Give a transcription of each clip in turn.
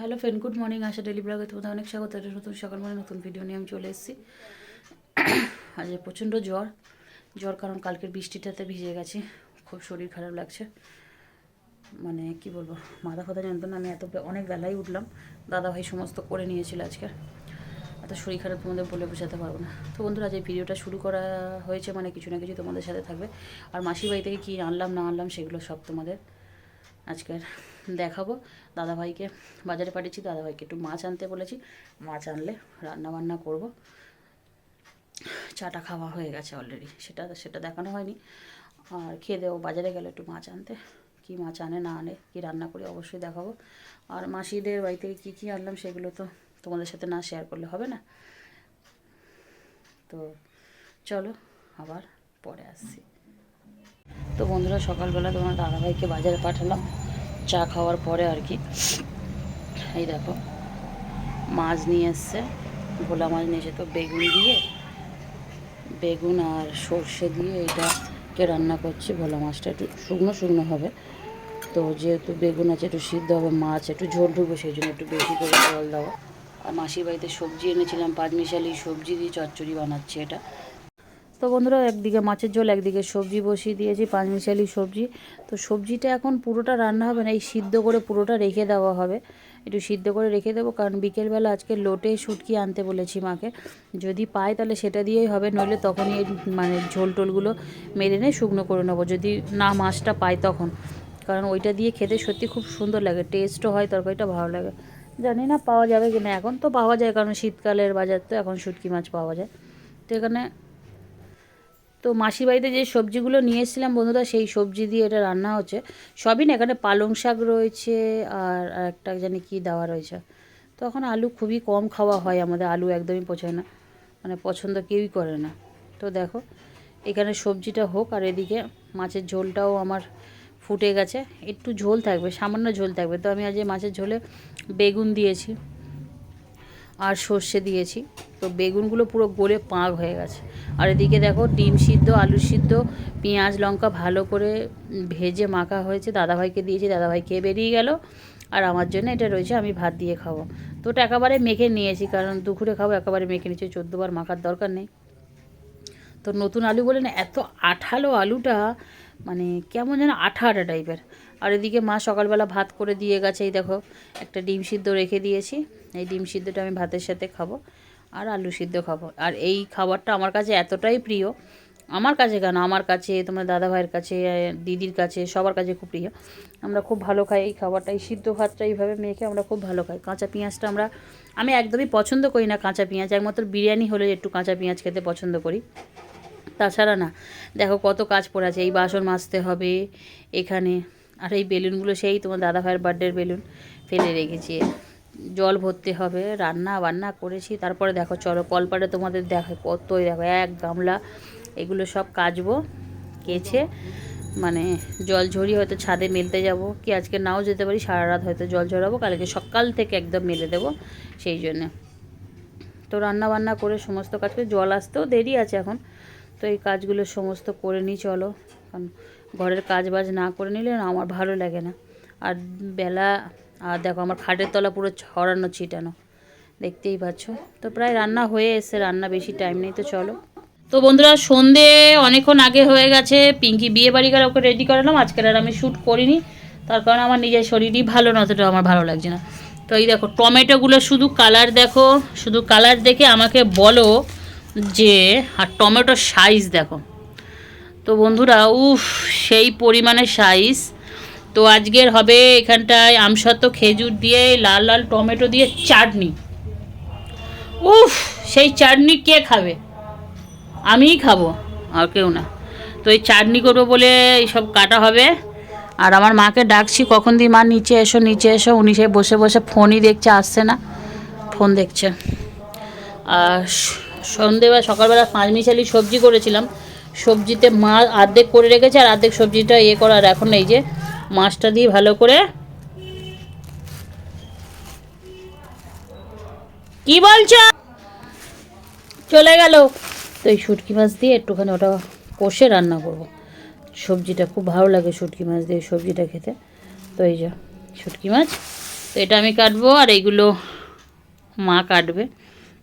Hello friend, good morning, Asha daily ব্লগে তোমাদের অনেক স্বাগত। একটা নতুন সকাল মানে নতুন ভিডিও নিয়ে আমি চলে এসেছি। আজ প্রচণ্ড জ্বর। জ্বর কারণ কালকের বৃষ্টিটাতে ভিজে গেছি। খুব শরীর খারাপ লাগছে। মানে কি বলব, মাথা ফাথা যন্ত্রণা আমি এত অনেক বেলায় উঠলাম। দাদাভাই সমস্ত করে নিয়েছিল আজকে। এত শরীর খারাপ তোমাদের বলে বোঝাতে পারব না। তো বন্ধুরা, আজ এই ভিডিওটা শুরু করা হয়েছে মানে কিছু না কিছু তোমাদের সাথে থাকবে। আর মাসির বাড়ি থেকে কী আনলাম, না আনলাম, সেগুলো সব তোমাদের আজকের দেখাবো। দাদাভাইকে বাজারে পাঠিয়েছি, দাদাভাইকে একটু মাছ আনতে বলেছি। মাছ আনলে রান্না বান্না করব। চাটা খাওয়া হয়ে গেছে অলরেডি সেটা সেটা দেখানো হয়নি। আর খেয়ে দেবো, বাজারে গেলে একটু মাছ আনতে। কী মাছ আনে, না আনে, কী রান্না করি অবশ্যই দেখাবো। আর মাসিদের বাড়ি থেকে কী কী আনলাম সেগুলো তো তোমাদের সাথে না শেয়ার করলে হবে না। তো চলো, আবার পরে আসছি। তো বন্ধুরা, সকালবেলা তোমার দাদাভাইকে বাজারে পাঠালাম। চা খাওয়ার পরে আর কি। এই দেখো, মাছ নিয়ে এসছে, ভোলা মাছ নিয়ে এসে তো বেগুন দিয়ে, বেগুন আর সর্ষে দিয়ে এটাকে রান্না করছি ভোলা মাছটা। একটু শুকনো শুকনো হবে। তো যেহেতু বেগুন আছে, একটু সিদ্ধ হবে, মাছ একটু ঝোল ঢুকবে, সেই জন্য একটু বেশি করে জল দেওয়া আর মাসির বাড়িতে সবজি এনেছিলাম, পাঁচমিশালি সবজি দিয়ে চচ্চড়ি বানাচ্ছি এটা। তো বন্ধুরা, একদিকে মাছের ঝোল, একদিকে সবজি বসিয়ে দিয়েছি, পাঁচমিশালি সবজি। তো সবজিটা এখন পুরোটা রান্না হবে না, এই সিদ্ধ করে পুরোটা রেখে দেওয়া হবে। একটু সিদ্ধ করে রেখে দেবো, কারণ বিকেলবেলা আজকে লোটে শুটকি আনতে বলেছি মাকে। যদি পাই তাহলে সেটা দিয়েই হবে, নইলে তখনই মানে ঝোল টোলগুলো মেরে নিয়ে শুকনো করে নেব, যদি না মাছটা পাই তখন। কারণ ওইটা দিয়ে খেতে সত্যি খুব সুন্দর লাগে টেস্টও হয় তরকারিটা ভালো লাগে। জানি না পাওয়া যাবে কি না এখন তো পাওয়া যায়, কারণ শীতকালের বাজার তো এখন শুটকি মাছ পাওয়া যায়। তো এখানে তো মাসির বাড়িতে যে সবজিগুলো নিয়ে এসেছিলাম বন্ধুরা, সেই সবজি দিয়ে এটা রান্না হচ্ছে। সবই না, এখানে পালং শাক রয়েছে আর একটা জানি কি দেওয়া রয়েছে। তো এখন আলু খুবই কম খাওয়া হয়, আমাদের আলু একদমই পছয় না। মানে পছন্দ কেউই করে না। তো দেখো, এখানে সবজিটা হোক আর এদিকে মাছের ঝোলটাও আমার ফুটে গেছে। একটু ঝোল থাকবে, সামান্য ঝোল থাকবে। তো আমি আজ মাছের ঝোলে বেগুন দিয়েছি। আর সর্ষে দিয়েছি। তো বেগুনগুলো পুরো গলে পাঁক হয়ে গেছে। আর এদিকে দেখো ডিম সিদ্ধ, আলু সিদ্ধ, পেঁয়াজ, লঙ্কা ভালো করে ভেজে মাখা হয়েছে। দাদাভাইকে দিয়েছি, দাদাভাই খেয়ে বেরিয়ে গেল। আর আমার জন্য এটা রয়েছে, আমি ভাত দিয়ে খাব। তো ওটা একেবারে মেখে নিয়েছি, কারণ দুপুরে খাব, একেবারে মেখে নিয়েছি। চোদ্দোবার মাখার দরকার নেই। তো নতুন আলু বলে না, এত আঠালো আলুটা মানে কেমন যেন আঠা আঠা টাইপের আর এদিকে মা সকালবেলা ভাত করে দিয়ে গেছে, এই দেখো, একটা ডিম সিদ্ধ রেখে দিয়েছি। এই ডিম সিদ্ধটা আমি ভাতের সাথে খাব আর আলু সিদ্ধ খাব। আর এই খাবারটা আমার কাছে এতটাই প্রিয়। আমার কাছে কেন? আমার কাছে, তোমার দাদা ভাইয়ের কাছে, দিদির কাছে, সবার কাছে খুব প্রিয়। আমরা খুব ভালো খাই এই খাবারটা। এই সিদ্ধ ভাতটা এইভাবে মেখে আমরা খুব ভালো খাই। কাঁচা পেঁয়াজটা আমরা, আমি একদমই পছন্দ করি না কাঁচা পেঁয়াজ। একমাত্র বিরিয়ানি হলে একটু কাঁচা পেঁয়াজ খেতে পছন্দ করি। তাছাড়া না, দেখো কত কাজ পড়ে আছে। এই বাসন মাজতে হবে, এখানে আর এই বেলুনগুলো সেই তোমার দাদা ভাইয়ের বার্থডের বেলুন ফেলে রেখেছি। জল ভরতে হবে, রান্না বান্না করেছি, তারপরে দেখো চলো কলপাড়ে তোমাদের দেখো কতই দেখো, এক গামলা এগুলো সব কাচবো, কেচে মানে জল ঝরিয়ে হয়তো ছাদে মেলতে যাব, কি আজকে নাও যেতে পারি, সারা রাত হয়তো জল ঝরাবো, কালকে সকাল থেকে একদম মেলে দেবো সেই জন্যে। তো রান্না বান্না করে সমস্ত কাজ করে জল আসতেও দেরি আছে এখন, তো এই কাজগুলো সমস্ত করে নিই, চলো। কারণ ঘরের কাজ বাজ না করে নিলে আমার ভালো লাগে না। আর বেলা, আর দেখো আমার খাটের তলা পুরো ছড়ানো ছিটানো। দেখতেই পাচ্ছ? তো প্রায় রান্না হয়ে এসে রান্না বেশি টাইম নেই, তো চলো। তো বন্ধুরা, সন্ধে অনেকক্ষণ আগে হয়ে গেছে, পিঙ্কি বিয়ে বাড়ি গেলে, ওকে রেডি করালাম। আজকের আর আমি শ্যুট করিনি। তার কারণ আমার নিজের শরীরই ভালো না, অতটা আমার ভালো লাগছে না। তো এই দেখো, টমেটোগুলো শুধু কালার দেখো, শুধু কালার দেখে আমাকে বলো যে, আর টমেটোর সাইজ দেখো। তো বন্ধুরা, উফ, সেই পরিমাণে সাইজ তো আজকের হবে এখানটায় আমসত্ব খেজুর দিয়ে, লাল লাল টমেটো দিয়ে চাটনি। উফ, সেই চাটনি কে খাবে? আমিই খাব, আর কেউ না। তো এই চাটনি করব বলে এইসব কাটা হবে। আর আমার মাকে ডাকছি, কখন দিয়ে মা, নিচে এসো নিচে এসো। উনি সে বসে বসে ফোনই দেখছে, আসছে না। ফোন দেখছে। আর সন্ধেবেলা, সকালবেলা পাঁচ মিশালি সবজি করেছিলাম। সবজিতে মাছ অর্ধেক করে রেখেছে আর অর্ধেক সবজিটা ইয়ে করার এখন এই যে মাছটা দিয়ে ভালো করে কি বলছ? চলে গেল। তো এই শুটকি মাছ দিয়ে একটুখানি ওটা কষে রান্না করব। সবজিটা খুব ভালো লাগে শুটকি মাছ দিয়ে সবজিটা খেতে। তো এই যে শুটকি মাছ তো এটা আমি কাটবো আর এইগুলো মা কাটবে।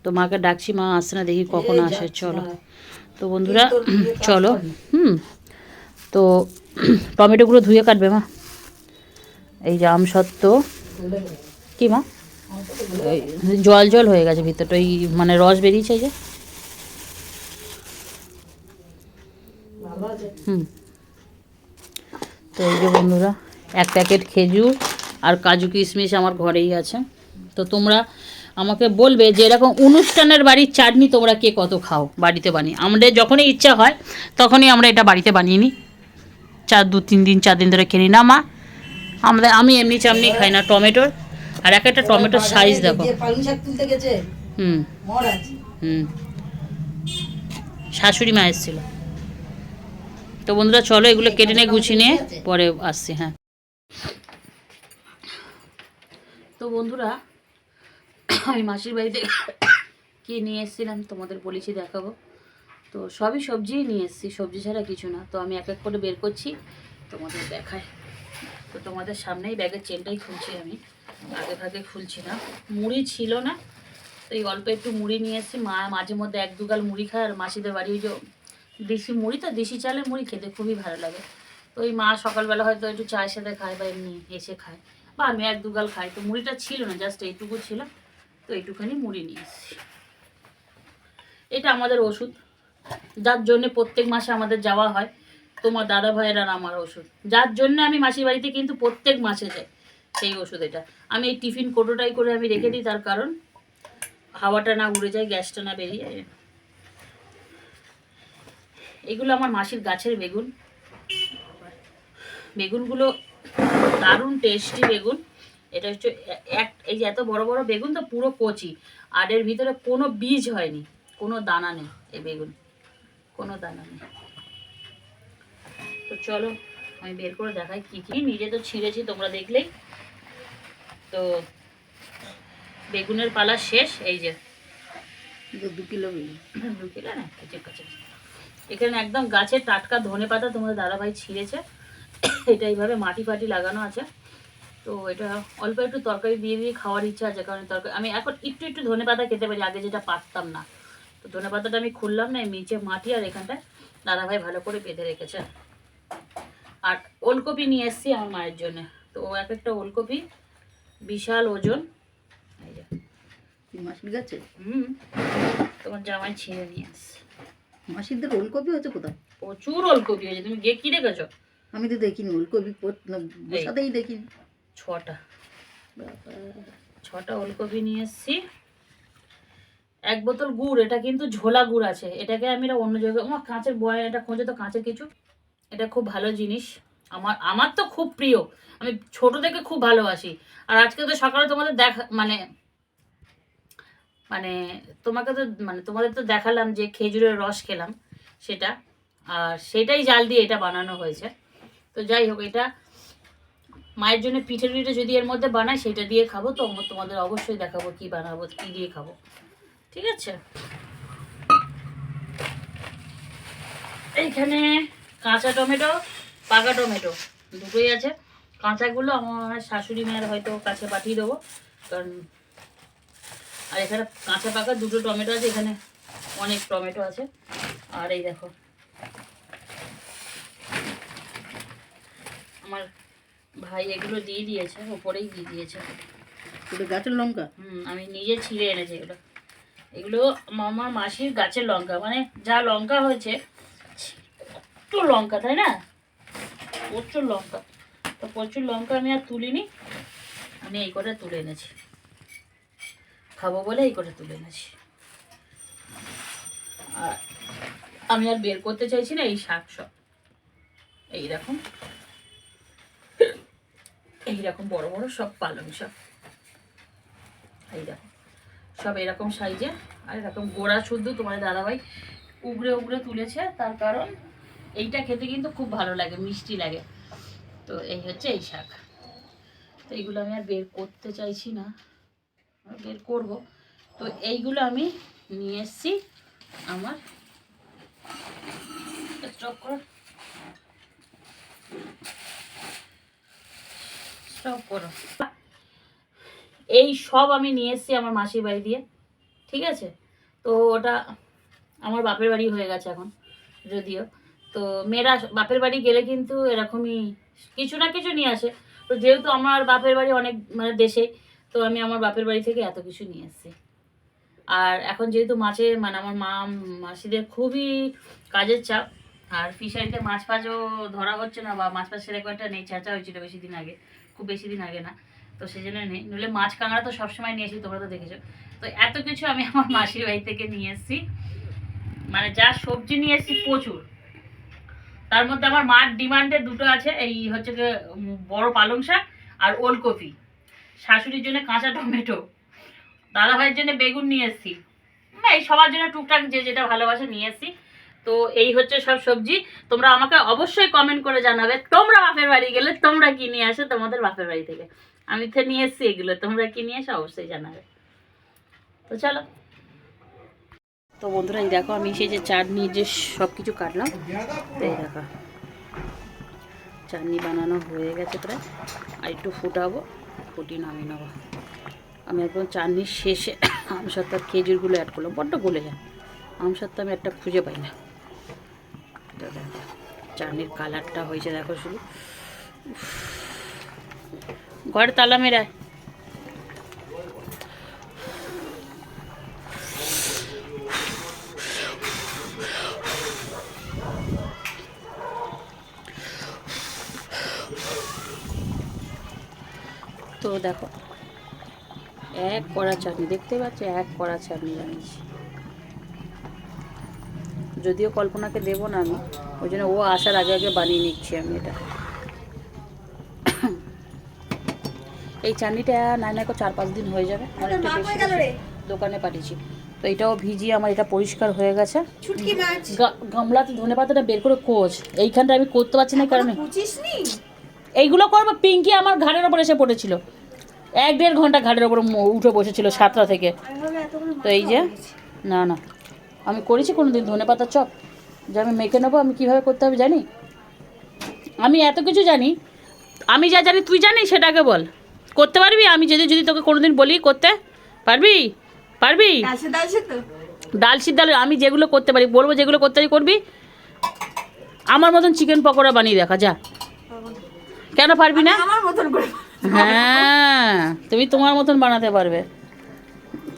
তো মাকে ডাকছি মা আসছে না দেখি কখন আসে চলো। তো বন্ধুরা চলো হুম তো টমেটোগুলো ধুয়ে কাটবে মা। এই যে আম সত্ত্ব। কি মা? জল জল হয়ে গেছে ভিতরটা ওই মানে রস বেরিয়েছে যে। হুম। তো এই যে বন্ধুরা এক প্যাকেট খেজুর আর কাজু কিশমিশ আমার ঘরেই আছে। তো তোমরা আমাকে বলবে যে এরকম অনুষ্ঠানের বাড়ির চাটনি তোমরা কে কত খাও বাড়িতে বানিয়ে। আমাদের যখনই ইচ্ছা হয় তখনই আমরা এটা বাড়িতে বানিয়ে নিই। চার দু তিন দিন চার দিন ধরে কিনি না মা আমাদের আমি এমনি চামনি খাই না টমেটোর আর এক একটা টমেটোর সাইজ দেখো। হুম। হুম। শাশুড়ি মা এসেছিল। তো বন্ধুরা চলো এগুলো কেটে নিয়ে গুছিয়ে নিয়ে পরে আসছি হ্যাঁ। তো বন্ধুরা আমি মাসির বাড়িতে কি নিয়ে এসেছিলাম তোমাদের বলেছি দেখাবো। তো সবই সবজিই নিয়ে এসেছি, সবজি ছাড়া কিছু না। তো আমি এক এক করে বের করছি, তোমাদের দেখায় তো তোমাদের সামনেই ব্যাগের চেনটাই খুলছি আমি। আগে ভাগে খুলছি না। মুড়ি ছিল না, তো এই অল্প একটু মুড়ি নিয়ে এসেছি। মা মাঝে মধ্যে এক দুগাল মুড়ি খায়, আর মাসিদের বাড়ি ওই যে দেশি মুড়ি তো, দেশি চালের মুড়ি খেতে খুবই ভালো লাগে। তো ওই মা সকালবেলা হয়তো একটু চায়ের সাথে খায় বা এমনি এসে খায়। বা আমি এক দুগাল খাই। তো মুড়িটা ছিল না, জাস্ট এইটুকু ছিল। তো এইটুখানি মুড়ি নিয়ে এটা আমাদের ওষুধ। যার জন্য প্রত্যেক মাসে আমাদের যাওয়া হয়, তোমার দাদা ভাইয়ের আর আমার ওষুধ। যার জন্য আমি মাসির বাড়িতে কিন্তু প্রত্যেক মাসে যাই সেই ওষুধ এটা। আমি এই টিফিন কোটোটাই করে আমি রেখে দিই, তার কারণ হাওয়াটা না উড়ে যায়, গ্যাসটা না বেরিয়ে যায়। এগুলো আমার মাসির গাছের বেগুন। বেগুনগুলো দারুণ টেস্টি বেগুন। এটা হচ্ছে এক এই যে এত বড় বড় বেগুন তো পুরো কচি। আর এর ভিতরে কোনো বীজ হয়নি কোনো দানা নেই এই বেগুন কোনো দানা নেই। তো চলো আমি বের করে দেখাই কী কী। নিজে তো ছিঁড়েছি তোমরা দেখলেই। তো বেগুনের পালা শেষ এই যে। দু কিলো বেগুন। দু কিলো না এখানে একদম গাছের টাটকা ধনে পাতা তোমাদের দাদাভাই ছিঁড়েছে। এটা এইভাবে মাটি ফাটি লাগানো আছে। তো এটা অল্প একটু তরকারি দিয়ে দিয়ে খাওয়ার ইচ্ছা আছে কারণ তরকারি আমি এখন একটু একটু ধনে পাতা খেতে পারি আগে যেটা পারতাম না। তো ধনে পাতাটা আমি খুললাম না নিচে মাটি আর এখানটায় দাদাভাই ভালো করে বেঁধে রেখেছে। আর ওলকপি নিয়ে এসেছি আমার মায়ের জন্য। তো এক একটা ওলকপি বিশাল ওজন। মাসির গাছে হুম তোমার জামাই ছিঁড়ে নিয়ে ওলকপি হচ্ছে কোথাও প্রচুর ওলকপি হয়েছে তুমি গিয়ে কি দেখেছ? আমি তো দেখিনি ওলকপি বসাতেই দেখিনি। ছটা। ছটা ওলকপি নিয়ে এসেছি। এক বোতল গুড়, এটা কিন্তু ঝোলা গুড় আছে। এটাকে আমি এটা অন্য জায়গায় আমার কাঁচের বয়, এটা খোঁজে তো, কাঁচের কিছু। এটা খুব ভালো জিনিস। আমার আমার তো খুব প্রিয়। আমি ছোট থেকে খুব ভালোবাসি। আর আজকে তো সকালে তোমাদের দেখা মানে মানে তোমাকে তো মানে তোমাদের তো দেখালাম যে খেজুরের রস খেলাম, সেটা। আর সেটাই জাল দিয়ে এটা বানানো হয়েছে। তো যাই হোক, এটা মায়ের জন্য পিঠে টিঠে যদি এর মধ্যে বানাই, সেটা দিয়ে খাব। তো তোমাদের অবশ্যই দেখাবো কি বানাবো, কি দিয়ে খাব। ঠিক আছে? এইখানে কাঁচা টমেটো, পাকা টমেটো দুটোই আছে। কাঁচাগুলো আমার শাশুড়ি মায়ের হয়তো কাছে পাঠিয়ে দেবো। কারণ আর এখানে কাঁচা পাকা দুটো টমেটো আছে, এখানে অনেক টমেটো আছে। আর এই দেখো, আমার ভাই এগুলো দিয়ে দিয়েছে ওপরেই দিয়ে দিয়েছে। ওটা গাছের লঙ্কা? হুম আমি নিজে ছিঁড়ে এনেছি এগুলো। এগুলো আমার মাসির গাছের লঙ্কা মানে যা লঙ্কা হয়েছে প্রচুর লঙ্কা তাই না? প্রচুর লঙ্কা। তো প্রচুর লঙ্কা আমি আর তুলিনি আমি এই করে তুলে এনেছি। খাব বলে এই করে তুলে এনেছি। আর আমি আর বের করতে চাইছি না এই শাক সব। এইরকম এইরকম বড় বড় সব পালং শাক। এই দেখো, সব এরকম সাইজে আর এরকম গোড়া শুদ্ধ তোমার দাদাভাই উগড়ে উগড়ে তুলেছে। তার কারণ এইটা খেতে কিন্তু খুব ভালো লাগে, মিষ্টি লাগে। তো এই হচ্ছে এই শাক। তো এইগুলো আমি আর বের করতে চাইছি না বের করব। তো এইগুলো আমি নিয়ে এসছি আমার স্টক স্টপ করো। এই সব আমি নিয়ে এসেছি আমার মাসির বাড়ি দিয়ে, ঠিক আছে? তো ওটা আমার বাপের বাড়ি হয়ে গেছে এখন, যদিও। তো মেয়েরা বাপের বাড়ি গেলে কিন্তু এরকমই কিছু না কিছু নিয়ে আসে। তো যেহেতু আমার বাপের বাড়ি অনেক মানে দেশে, তো আমি আমার বাপের বাড়ি থেকে এত কিছু নিয়ে এসেছি। আর এখন যেহেতু মাছে মানে আমার মা, মাসিদের খুবই কাজের চাপ, আর ফিশারিতে মাছ ফাছও ধরা হচ্ছে না বা মাছ ফাছ সেরকম একটা নেই, চেঁচা হয়েছিল বেশি দিন আগে। খুব বেশি দিন আগে না, তো সেই জন্য নেই। নইলে মাছ কাঁকড়া তো সবসময় নিয়ে আসি, তোমরা তো দেখেছ। তো এত কিছু আমি আমার মাসির বাড়ি থেকে নিয়ে এসেছি। মানে যা সবজি নিয়ে এসেছি প্রচুর। তার মধ্যে আমার মার ডিমান্ডে দুটো আছে, এই হচ্ছে বড় পালং শাক আর ওলকপি। শাশুড়ির জন্য কাঁচা টমেটো। দাদা ভাইয়ের জন্য বেগুন নিয়ে এসেছি। না, এই সবার জন্য টুকটাক যে যেটা ভালোবাসে নিয়ে এসেছি। তো এই হচ্ছে সব সবজি। তোমরা আমাকে অবশ্যই কমেন্ট করে জানাবে, তোমরা বাপের বাড়ি গেলে তোমরা কি নিয়ে আসো তোমাদের বাপের বাড়ি থেকে? আমি তো নিয়ে এসেছি এগুলো, তোমরা কি নিয়ে এসো? অবশ্যই জানাবে। তো চলো। তো বন্ধুরা, এই দেখো, আমি সেই যে চাটনি যে সব কিছু কাটলাম, এই দেখো। চাটনি বানানো হয়ে গেছে প্রায়। আর একটু ফুটাবো, ফুটিয়ে নামিয়ে নেব। আমি একদম চাটনির শেষে আমসত্তার খেজুরগুলো অ্যাড করলাম, বড্ড গলে যায়। আমসত্তা আমি একটা খুঁজে পাই না। দেখো চাটনির কালারটা হয়েছে, দেখো শুধু। ঘরে তালা মেরায়। তো দেখো, এক কড়া চাটনি, দেখতে পাচ্ছ? এক কড়া চাটনি বানিয়েছি। যদিও কল্পনাকে দেবো না আমি ওই জন্য ও আসার আগে আগে বানিয়ে নিচ্ছি আমি এটা। এই চাটনিটা নাই না চার পাঁচ দিন হয়ে যাবে অনেকটা বেশি বেশি দোকানে পাঠিয়েছি। তো এটাও ভিজিয়ে আমার এটা পরিষ্কার হয়ে গেছে। গামলাতে ধনে পাতাটা বের করে কোচ। এইখানটা আমি করতে পারছি না কারণে। এইগুলো করব পিঙ্কি আমার ঘাড়ের ওপর এসে পড়েছিল। এক দেড় ঘণ্টা ঘাড়ের ওপর উঠে বসেছিল সাতটা থেকে। তো এই যে না না। আমি করেছি কোনো দিন ধনে পাতার চপ। যে আমি মেখে নেব আমি কীভাবে করতে হবে জানি? আমি এত কিছু জানি আমি যা জানি তুই জানি সেটাকে বল। করতে পারবি? আমি যদি যদি তোকে কোনোদিন বলি করতে পারবি? পারবি? ডাল সিদ্ধ আমি যেগুলো করতে পারি বলব যেগুলো করতে পারি করবি? আমার মতন চিকেন পকোড়া বানিয়ে দেখা যা। কেন পারবি না? মতন হ্যাঁ তুমি তোমার মতন বানাতে পারবে।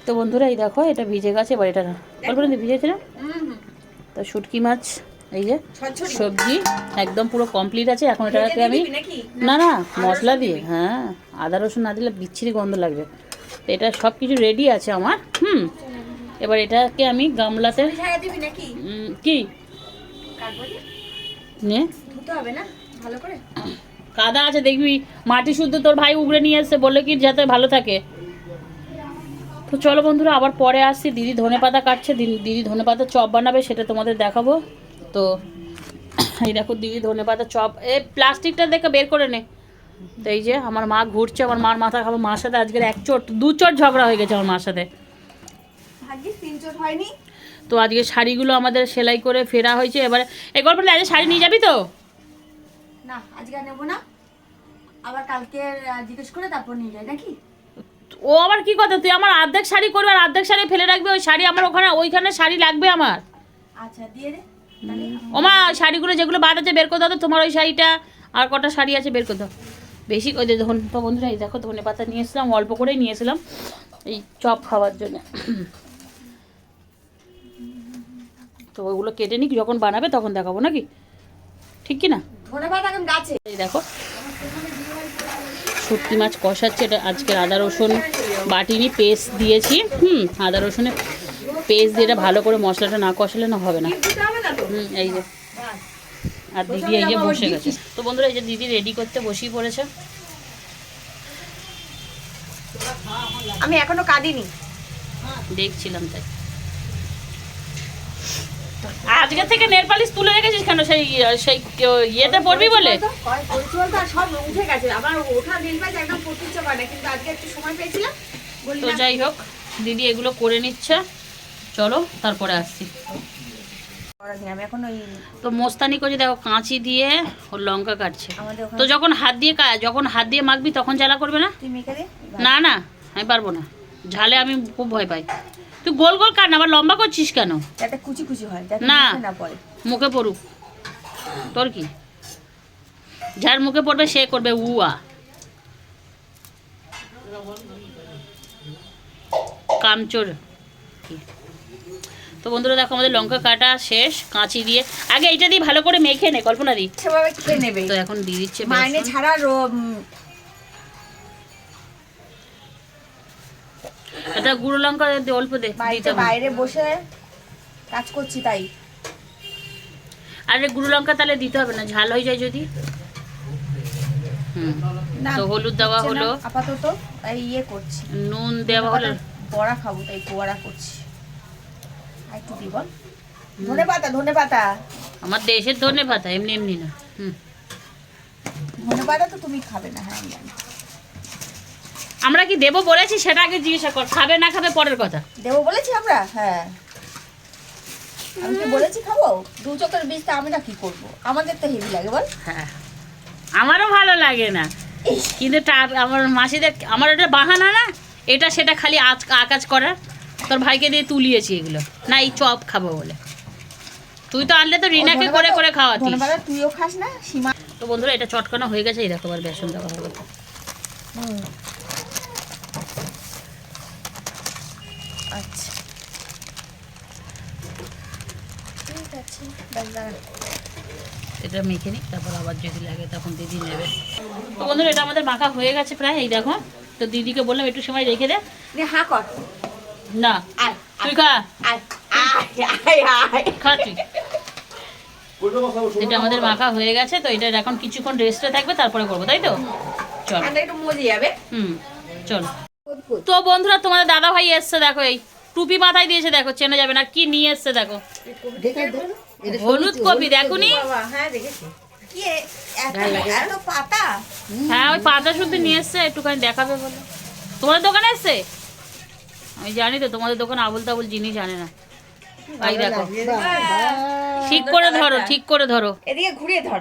তো বন্ধুরা এই দেখো এটা ভিজে গেছে এবার এটা অল্প না ভিজেছে না? তো শুটকি মাছ এই যে সবজি একদম পুরো কমপ্লিট আছে এখন এটাকে আমি না না মশলা দিয়ে হ্যাঁ আদা রসুন না দিলে বিচ্ছিরি গন্ধ লাগবে। তো এটা সব কিছু রেডি আছে আমার হুম। এবার এটাকে আমি গামলাতে কি? কাদা আছে দেখবি মাটি শুদ্ধ তোর ভাই উগড়ে নিয়ে এসছে বলল কি যাতে ভালো থাকে। তো চলো বন্ধুরা আবার পরে আসছি। দিদি ধনে পাতা কাটছে দিদি- ধনে পাতা চপ বানাবে সেটা তোমাদের দেখাবো। তো এই দেখো দিদি ধনে পাতা চপ। এ প্লাস্টিকটা দেখে বের করে নে। তো এই যে আমার মা ঘুরছে আমার মার মাথা খাব। মার সাথে আজকের এক চোট দু চোট ঝগড়া হয়ে গেছে আমার মার সাথে। ভাগ্যিস তিন চোট হয়নি। তো আজকে শাড়িগুলো আমাদের সেলাই করে ফেরা হয়েছে। এবারে এই গল্প আজকে শাড়ি নিয়ে যাবি তো? না আজকে নেব না। আবার কালকে জিজ্ঞেস করে তারপর নিয়ে যাই নাকি? ও আবার কি কথা? তুই আমার অর্ধেক শাড়ি করবে আর অর্ধেক শাড়ি ফেলে রাখবে ওই শাড়ি আমার ওখানে ওইখানে শাড়ি লাগবে আমার। আচ্ছা দিয়ে দে। ওমা শাড়িগুলো যেগুলো বাদ আছে বের করে দাও তো তোমার ওই শাড়িটা। আর কটা শাড়ি আছে বের করে দাও। বেশি ওই যে ধন তো বন্ধুরা এই দেখো ধনে পাতা নিয়ে এসলাম অল্প করেই নিয়ে এসলাম এই চপ খাওয়ার জন্য। তো ওগুলো কেটে নিক যখন বানাবে তখন দেখাবো নাকি? ঠিক কি না ধন্যবাদ এখন গাছে। এই দেখো। শুটকি মাছ কষাচ্ছে এটা আজকের আদা রসুন বাটিনি পেস্ট দিয়েছি। হুম আদা রসুনের পেস্ট দিয়ে এটা ভালো করে মশলাটা না কষালে না হবে না। হুম এই যে। আর দিদি এই যে বসে গেছে। তো বন্ধুরা এই যে দিদি রেডি করতে বসেই পড়েছে। আমি এখনও কাঁদিনি। দেখছিলাম তাই। আজকে থেকে নেল পালিশ তুলে রেখেছিস কেন? সেই সেই ইয়েতে পড়বি বলে? তো সব উঠে গেছে আমার ওঠা নীল পাইছে একদম পড়তে ইচ্ছে করে কিন্তু আজকে একটু সময় পেয়েছিলাম তো যাই হোক দিদি এগুলো করে নিচ্ছে। চলো তারপরে আসছি। তো মোস্তানি করে দেখো কাঁচি দিয়ে ওর লঙ্কা কাটছে। তো যখন হাত দিয়ে যখন হাত দিয়ে মাখবি তখন জ্বালা করবে না? না না আমি পারব না। ঝালে আমি খুব ভয় পাই। তুই গোল গোল কাট না আবার লম্বা করছিস কেন? যাতে কুচি কুচি হয় যাতে না। পড়ে। মুখে পড়ুক। তোর কি? যার মুখে পড়বে সে করবে উয়া। কামচোর। তো বন্ধুরা দেখো আমাদের লঙ্কা কাটা শেষ কাঁচি দিয়ে। আগে এইটা দিয়ে ভালো করে মেখে নে কল্পনা দি। সেভাবে খেয়ে নেবে। তো এখন দিয়ে দিচ্ছে মাইনে ছাড়া এটা গুঁড়ো লঙ্কা অল্প দে বাইরে বসে কাজ করছি তাই। আরে গুঁড়ো লঙ্কা তাহলে দিতে হবে না ঝাল হয়ে যায় যদি। তো হলুদ দেওয়া হলো। আপাতত তাই ইয়ে করছি। নুন দেওয়া হলো। বড়া খাব তাই বড়া করছি। একটু দি বল। ধনে পাতা ধনে পাতা। আমার দেশের ধনে পাতা এমনি এমনি না। হুম। ধনে পাতা তো তুমি খাবে না হ্যাঁ আমরা কি দেবো বলেছি? সেটা আগে জিজ্ঞাসা কর। খাবে না খাবে পরের কথা। দেবো বলেছি আমরা? হ্যাঁ। আমি কি বলেছি খাব? দু চোখের বীজটা আমি না কি করব? আমাদের তো হেভি লাগে বল। হ্যাঁ। আমারও ভালো লাগে না। কিন্তু টা- আমার মাসিদের আমার ওটা বাহানা না? এটা সেটা খালি আজ আকাজ করার তোর ভাইকে দিয়ে তুলিয়েছি এগুলো। না এই চপ খাব বলে। তুই তো আনলে তো রিনাকে করে করে খাওয়াতিস। তুইও খাস না? সীমা তো বন্ধুরা এটা চটকানো হয়ে গেছে এই দেখো আবার বেসন দেওয়া হবে আচ্ছা। ঠিক আছে এটা মেখে নিই তারপর আবার যদি লাগে তখন দিদি নেবে। তো বন্ধুরা এটা আমাদের মাখা হয়ে গেছে প্রায় এই দেখো। তো দিদিকে বললাম একটু সময় রেখে দে। হা কর। না তুই খা। আয় আয় আয় আয়। খা তুই। এটা আমাদের মাখা হয়ে গেছে তো এটা এখন কিছুক্ষণ রেস্টে থাকবে তারপরে করব তাই তো? চল। ঠান্ডা একটু মজে যাবে। হুম চল। তো বন্ধুরা, তোমাদের দাদা ভাই এসছে, দেখো এই টুপি মাথায় দিয়েছে, দেখো, চেনা যাবে না কি নিয়ে এসছে, দেখো। হলুদ কপি দেখো নি হ্যাঁ ওই পাতা শুদ্ধ নিয়ে এসছে, একটুখানি দেখাবে বলে। তোমাদের দোকানে এসছে? আমি জানি তো, তোমাদের দোকানে আবুল তাবুল জিনিস জানে না। ভাই, দেখো। ঠিক করে ধরো, ঠিক করে ধরো। এদিকে ঘুরিয়ে ধর।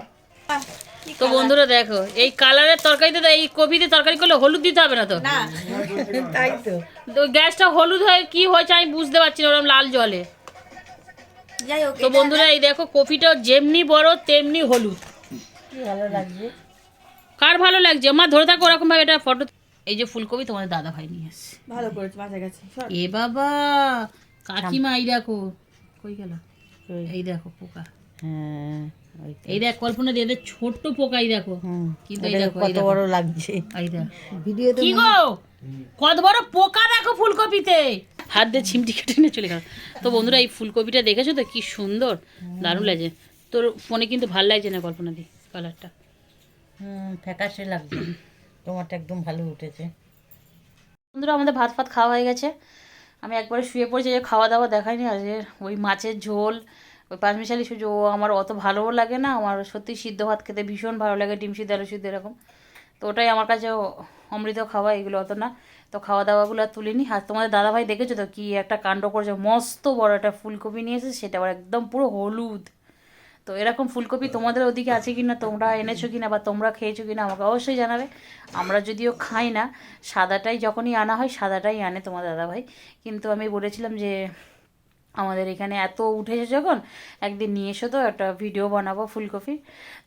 তো বন্ধুরা দেখো এই কালারের তরকারিতে এই কপিতে তরকারি করলে হলুদ দিতে হবে না তো? তাই তো। তো গ্যাসটা হলুদ হয়ে কি হয়েছে আমি বুঝতে পারছি না ওরকম লাল জলে। যাই হোক তো বন্ধুরা এই দেখো কপিটা যেমনি বড় তেমনি হলুদ। ভালো লাগছে? কার ভালো লাগছে? আমার ধরে থাকো ওরকম ভাবে এটা ফটো এই যে ফুলকপি তোমাদের দাদা ভাই নিয়ে এসছে। ভালো করেছে মাঝে গেছে এ বাবা কাকিমা এই দেখো। কই গেল? এই দেখো পোকা। হ্যাঁ। এই দেখ কল্পনা দিয়ে এদের ছোট্ট পোকাই দেখো। কিন্তু এই দেখো কত বড় লাগছে। এই দেখো। ভিডিও কি গো? কত বড় পোকা দেখো ফুলকপিতে। হাত দিয়ে ছিমটি কেটে নিয়ে চলে গেল। তো বন্ধুরা এই ফুলকপিটা দেখেছ তো? কি সুন্দর। দারুণ লাগছে। তোর ফোনে কিন্তু ভালো লাগছে না কল্পনা দি কালারটা? হুম ফ্যাকাশে লাগছে। তোমারটা একদম ভালো উঠেছে। বন্ধুরা আমাদের ভাত ফাত খাওয়া হয়ে গেছে। আমি একবারে শুয়ে পড়েছি যে খাওয়া দাওয়া দেখাইনি আজ ওই মাছের ঝোল ওই পাঁচমিশালি সুজি, ও আমার অত ভালোও লাগে না, আমার সত্যি সিদ্ধ ভাত খেতে ভীষণ ভালো লাগে, ডিম সিদ্ধ, আলু সিদ্ধ এরকম। তো ওটাই আমার কাছে অমৃত খাওয়া, এগুলো অত না। তো খাওয়া দাওয়াগুলো আর তুলিনি। আর তোমাদের দাদাভাই দেখেছ তো কি একটা কাণ্ড করেছে? মস্ত বড় একটা ফুলকপি নিয়ে এসেছে, সেটা আবার একদম পুরো হলুদ। তো এরকম ফুলকপি তোমাদের ওদিকে আছে কি না তোমরা এনেছো কি না বা তোমরা খেয়েছো কি না আমাকে অবশ্যই জানাবে। আমরা যদিও খাই না, সাদাটাই যখনই আনা হয়, সাদাটাই আনে তোমার দাদাভাই। কিন্তু আমি বলেছিলাম যে আমাদের এখানে এত উঠেছে যখন, একদিন নিয়ে এসো তো, একটা ভিডিও বানাবো ফুলকপি।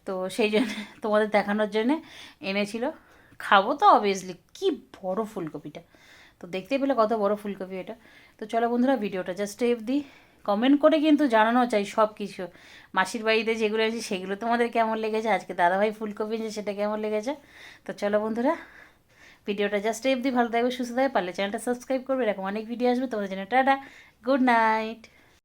তো সেই জন্য তোমাদের দেখানোর জন্যে এনেছিল। খাব তো অবভিয়াসলি কি বড় ফুলকপিটা। তো দেখতেই পেলে কত বড় ফুলকপি এটা। তো চলো বন্ধুরা, ভিডিওটা জাস্ট এফ দিই কমেন্ট করে কিন্তু জানানো চাই সব কিছু মাসির বাড়িতে যেগুলো আছে সেগুলো তোমাদের কেমন লেগেছে? আজকে দাদাভাই ফুলকপি যে সেটা কেমন লেগেছে? তো চলো বন্ধুরা ভিডিওটা জাস্ট এফ দিয়ে ভালো থাকবে, সুস্থ থাকবে, পারলে চ্যানেলটা সাবস্ক্রাইব করবে, এরকম অনেক ভিডিও আসবে। তোমাদের জন্য টাটা গুড নাইট